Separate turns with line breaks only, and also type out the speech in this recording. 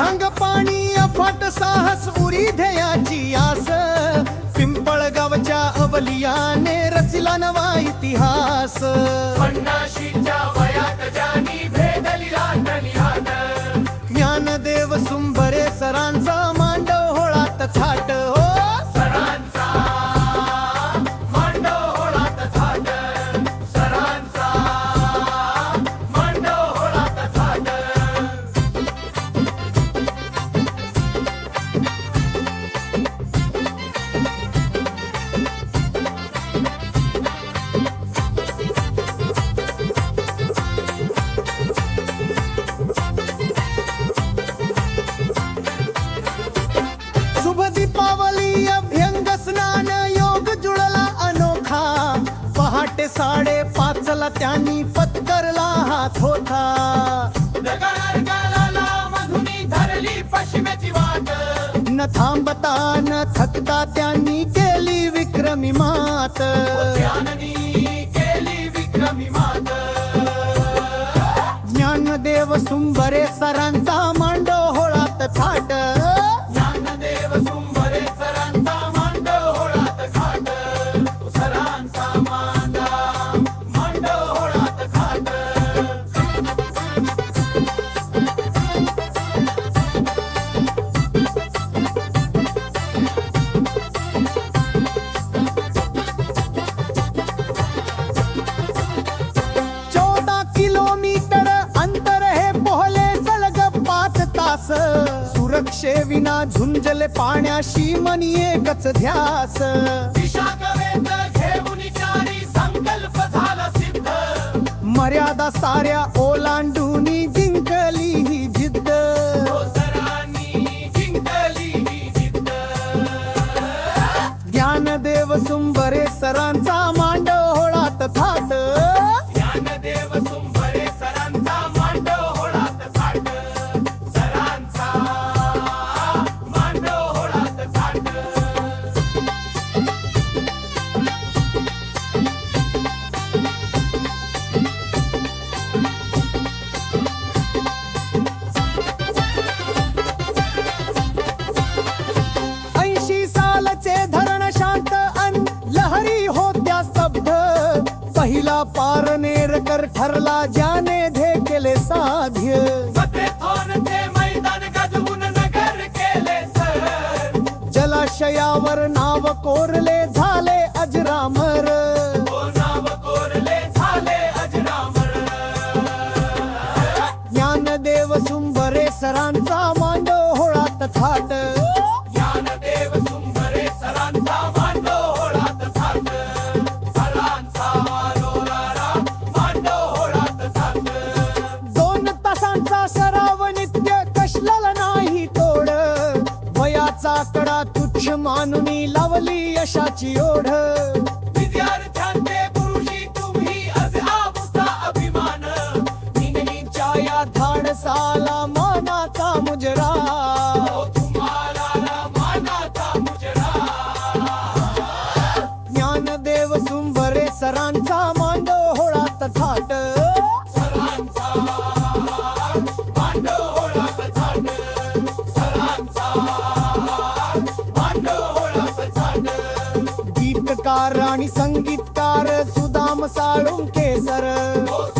अथांग पाणी अफाट साहस उरी ध्येयाची आस. पिंपळगावच्या अवलियाने रचला नवा इतिहास. ज्ञानदेव सुंभरे सरांचा पाचला त्यांनी पत्करला हात होता
नगरगाला मधुनी धरली पश्चिमेची वाट.
न थांबता न थकता त्यांनी केली विक्रमी मात.
ज्ञाननी केली विक्रमी मात.
ज्ञानदेव सुंभरे सरांचा मांडव होळात थाट. सुरक्षेविना झुंजले पाण्याशी मनी एकच ध्यास. मर्यादा साऱ्या ओलांडून जिंकली ही जिद्द.
ही जिद्द.
ज्ञानदेव सुंभरे सरांचा मांडव होळात थाट.
ज्ञानदेव सुंभरे
पहिला पारनेरकर ठरला ज्याने धे केले साध्य। जलाशयावर नाव कोरले झाले अजरामर
झाले अजरामर
ज्ञानदेव सुंभरे सरांचा मांडव होळात थाट।
ज्ञानदेव सुंदरे सरांचा
वयाचा कडा तुच्छ मानुनी लावली यशाची ओढ.
विद्यार्थ्यांचे पुरुषी तुम्ही असे आमचा अभिमान.
इंगलीच्या या धाडसाला मानाचा मुजरा. ज्ञानदेव सुंभरे सरांचा मांडव होळात थाट
थाट
गीतकार आणि संगीतकार सुदाम साळुंके सर
ओ